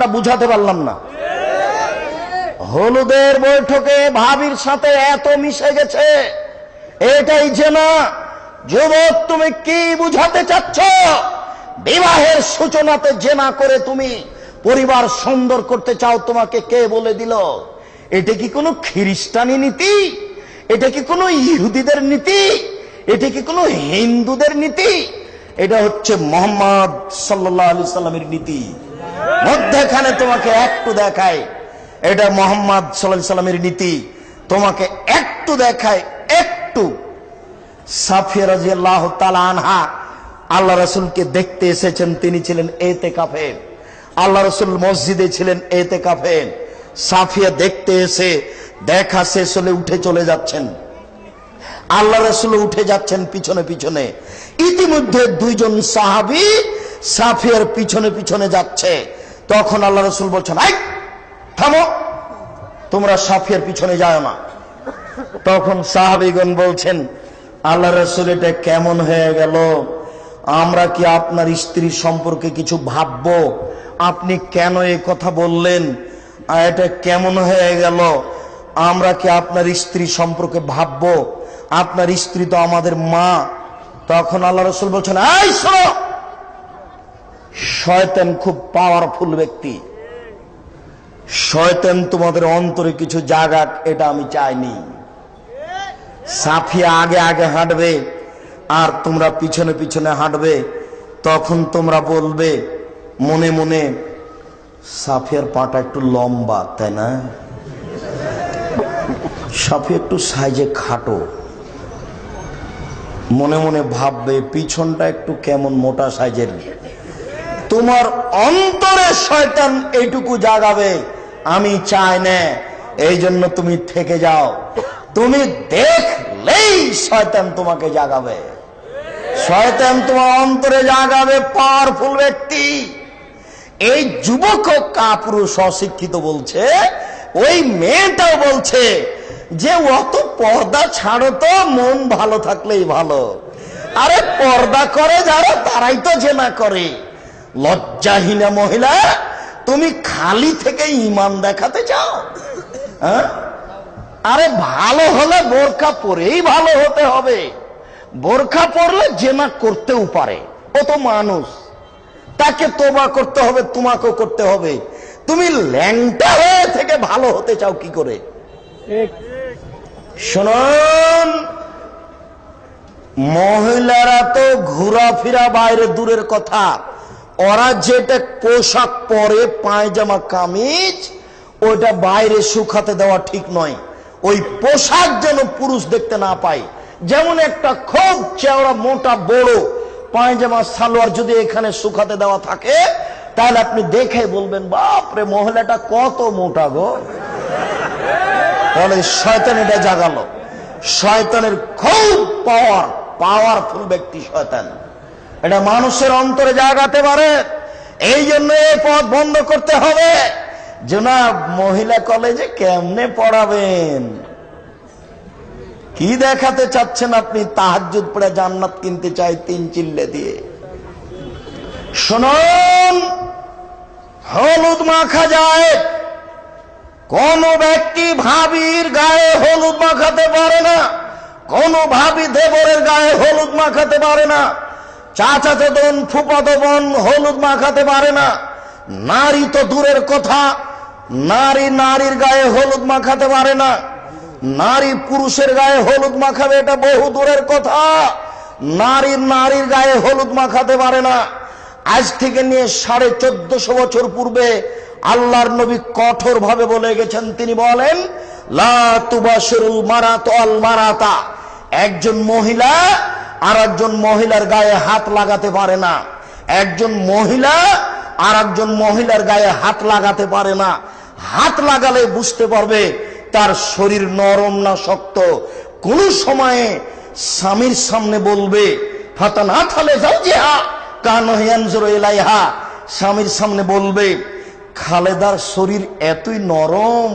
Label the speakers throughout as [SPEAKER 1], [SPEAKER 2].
[SPEAKER 1] আমরা বুঝাতে পারলাম না। হলুদের বৈঠকে ভাবির সাথে এত মিশে গেছে। এটাই যে না, যুবক, তুমি কি বুঝাতে চাচ্ছ? বিবাহের সূচনাতে জেনা করে তুমি পরিবার সুন্দর করতে চাও, তোমাকে কে বলে দিল? এটা কি কোনো খ্রিস্টানি নীতি? এটা কি কোনো ইহুদিদের নীতি? এটা কি কোনো হিন্দুদের নীতি? এটা হচ্ছে মোহাম্মদ সাল্লাহ আলি সাল্লামের নীতি। মধ্যেখানে তোমাকে একটু দেখায় এটা মোহাম্মদ সাল্লাহ সাল্লামের নীতি। তোমাকে একটু দেখায় একটু। সাফিয়া আনহা আল্লাহ রসুলকে দেখতে এসেছেন, তিনি ছিলেন এতে কাফে আল্লাহ রসুল মসজিদে ছিলেন এতে কাফে সাফিয়া দেখতে এসে, দেখা শেষ হলে উঠে চলে যাচ্ছেন। আল্লাহ রসুল উঠে যাচ্ছেন পিছনে পিছনে। ইতিমধ্যে দুইজন সাহাবি সাফিয়ার পিছনে পিছনে যাচ্ছে। তখন আল্লাহ রসুল বলছেন, আই, থামো। তোমরা সাফিয়ার পিছনে যাও না। তখন সাহাবিগণ বলছেন, আল্লাহ রসুল, এটা কেমন হয়ে গেল? আমরা কি আপনার স্ত্রী সম্পর্কে কিছু ভাববো? আপনি কেন এই কথা বললেন? এটা কেমন হয়ে গেল? আমরা কি আপনার স্ত্রী সম্পর্কে ভাববো? আপনার স্ত্রী তো আমাদের মা। তখন আল্লাহ রসুল বলছেন এই শোনো। শয়তান খুব পাওয়ারফুল ব্যক্তি। শয়তান তোমাদের অন্তরে কিছু জাগাক, এটা আমি চাইনি। সাফিয়া আগে আগে হাঁটবে, আর তোমরা পিছনে পিছনে হাঁটবে, তখন তোমরা বলবে, মনে মনে, সাফিয়ার পাটা একটু লম্বা, তাই না? সাফিয়া একটু সাইজে খাটো। মনে মনে ভাববে, পিছনটা একটু কেমন মোটা সাইজের? তোমার অন্তরে শয়তান এইটুকু জাগাবে। আমি চাই না এই জন্য তুমি থেকে যাও। তুমি দেখলেই শয়তান তোমাকে জাগাবে। শয়তান তোমার অন্তরে জাগাবে পাওয়ারফুল ব্যক্তি। এই যুবক কাপুরুষ অশিক্ষিত বলছে, ওই মেয়েটাও বলছে যে, অত পর্দা ছাড়ো তো, মন ভালো থাকলেই ভালো। আরে পর্দা করে যারা, তারাই তো জেনা করে। লজ্জাহীনা মহিলা, তুমি খালি থেকে ইমান দেখাতে চাও? হ্যাঁ? আরে ভালো হলে বোরখা পরেই ভালো হতে হবে। বোরখা পরলে জেনা করতেও পারে, ও তো মানুষ। তাকে তোবা করতে হবে, তোমাকেও করতে হবে। তুমি ল্যাংটা হয়ে থেকে ভালো হতে চাও কি করে? শুনুন, মহিলারা তো ঘোরাফেরা বাইরে দূরের কথা। ওরা যেটা পোশাক পরে, পায়জামা, কামিজ, ওটা বাইরে শুকাতে দেওয়া ঠিক নয়। ওই পোশাক যেন পুরুষ দেখতে না পায়। যেমন একটা খুব চেওড়া, মোটা, বড় পায়জামা, সালোয়ার যদি এখানে শুকাতে দেওয়া থাকে, তাহলে আপনি দেখে বলবেন বাপরে মহিলাটা কত মোটা গো। তাহলে শয়তান এটা জাগালো। শয়তানের খুব পাওয়ার পাওয়ারফুল ব্যক্তি শয়তান। এটা মানুষের অন্তরে জাগাতে পারে। এই জন্য এই পথ বন্ধ করতে হবে। না মহিলা কলেজে কেমনে পড়াবেন? কি দেখাতে চাচ্ছেন আপনি? তাহাজুদ পড়ে জান্নাত কিনতে চাই তিন চিল্লে দিয়ে। শুনুন, হলুদ মাখা যায়। কোন ব্যক্তি ভাবির গায়ে হলুদ মাখাতে পারে না। কোন ভাবি দেবরের গায়ে হলুদ মাখাতে পারে না। চাচাতো বোন ফুপাতো বোন হলুদ মাখাতে পারে না। নারী তো দূরের কথা। নারী নারীর গায়ে হলুদ মাখাতে পারে না। নারী পুরুষের গায়ে হলুদ মাখাবে, এটা বহু দূরের কথা। নারীর নারীর গায়ে হলুদ মাখাতে পারে না। আজ থেকে নিয়ে সাড়ে চোদ্দশো বছর পূর্বে আল্লাহর নবী কঠোর ভাবে বলে গেছেন। তিনি বলেন, লা তুবাশিরুল মারাত আল মারাতা। একজন মহিলা আর একজন মহিলার গায়ে হাত লাগাতে পারে না। একজন মহিলা আর একজন মহিলার গায়ে হাত লাগাতে পারে না। হাত লাগালে বুঝতে পারবে তার শরীর নরম না শক্ত। কোন সময়ে স্বামীর সামনে বলবে ফাতা না যে হা স্বামীর সামনে বলবে, খালেদার শরীর এতই নরম,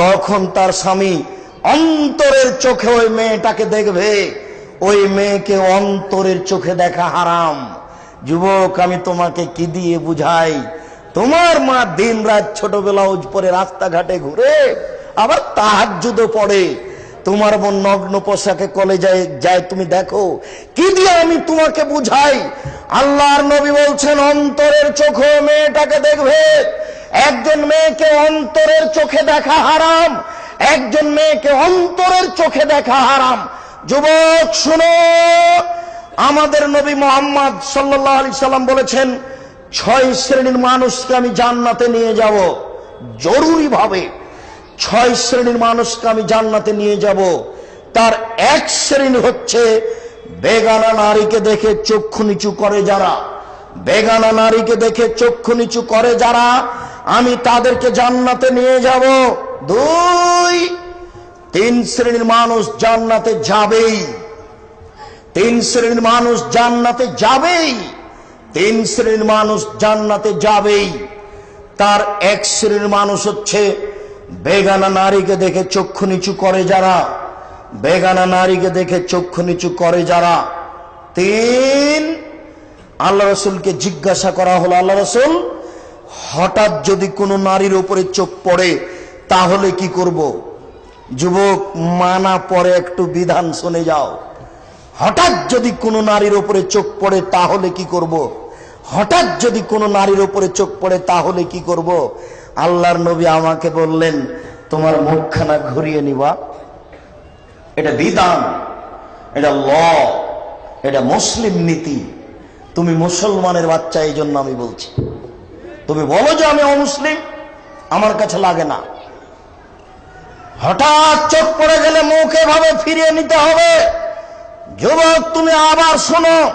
[SPEAKER 1] তখন তার স্বামী অন্তরের চোখে ওই মেয়েটাকে দেখবে। ওই মেয়েকে অন্তরের চোখে দেখা হারাম। যুবক, আমি তোমাকে কি দিয়ে বুঝাই? তোমার মা দিন রাত ছোট ব্লাউজ পরে রাস্তাঘাটে ঘুরে আবার তাহাজ্জুদও পড়ে। তোমার বোন নগ্ন পোশাকে কলেজায় যায়, তুমি দেখো, কি দিয়ে আমি তোমাকে বুঝাই? আল্লাহর নবী বলছেন, অন্তরের চোখে মেয়েটাকে দেখবে। একজন মেয়েকে অন্তরের চোখে দেখা হারাম, একজন মেয়েকে অন্তরের চোখে দেখা হারাম। যুবক, শুনো। আমাদের নবী মোহাম্মদ সাল্লাহ আলি সাল্লাম বলেছেন, ছয় শ্রেণির মানুষকে আমি জান্নাতে নিয়ে যাব। জরুরি ভাবে ছয় শ্রেণির মানুষকে আমি জান্নাতে নিয়ে যাব। তার এক শ্রেণি হচ্ছে বেগানা নারীকে দেখে চক্ষু নিচু করে যারা। বেগানা নারীকে দেখে চক্ষু নিচু করে যারা, আমি তাদেরকে জান্নাতে নিয়ে যাব। দুই তিন শ্রেণির মানুষ জান্নাতে যাবেই। তিন শ্রেণির মানুষ জান্নাতে যাবেই। তিন শ্রেণির মানুষ জান্নাতে যাবেই। তার এক শ্রেণির মানুষ হচ্ছে বেগানা নারীকে দেখে চক্ষু নিচু করে যারা, বেগানা নারীকে দেখে চক্ষু নিচু করে যারা। তিন, আল্লাহ রসুলকে জিজ্ঞাসা করা হলো, আল্লাহ রসুল, হঠাৎ যদি কোনো নারীর উপরে চোখ পড়ে, তাহলে কি করব? যুবক, মানা পরে একটু বিধান শুনে যাও। হঠাৎ যদি কোনো নারীর ওপরে চোখ পড়ে, তাহলে কি করব। হঠাৎ যদি কোনো নারীর ওপরে চোখ পড়ে, তাহলে কি করব। আল্লাহর নবী আমাকে বললেন, তোমার মুখখানা ঘুরিয়ে নিবা। এটা বিধান, এটা ল, এটা মুসলিম নীতি। তুমি মুসলমানের বাচ্চা এই জন্য আমি বলছি। তুমি বলো যে আমি অমুসলিম? আমার কাছে লাগে না। হঠাৎ চোখ পড়ে গেলে মুখ এভাবে ফিরিয়ে নিতে হবে। যুবক, তুমি আবার শোনো।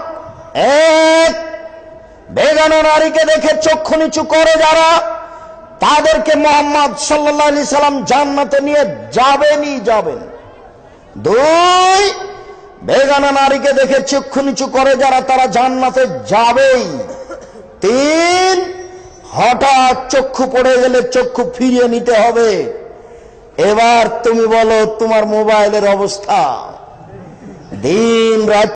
[SPEAKER 1] এক, বেগানো নারীকে দেখে চক্ষু নিচু করে যারা, তাদেরকে মোহাম্মদ সাল্লাহ আলি সাল্লাম জান্নাতে নিয়ে যাবেনই যাবেন। দুই, বেগানা নারীকে দেখে চক্ষু নিচু করে যারা, তারা জান্নাতে যাবেই। তিন, হঠাৎ চক্ষু পড়ে গেলে চক্ষু ফিরিয়ে নিতে হবে। এবার তুমি বলো তোমার মোবাইলের অবস্থা। দিন রাত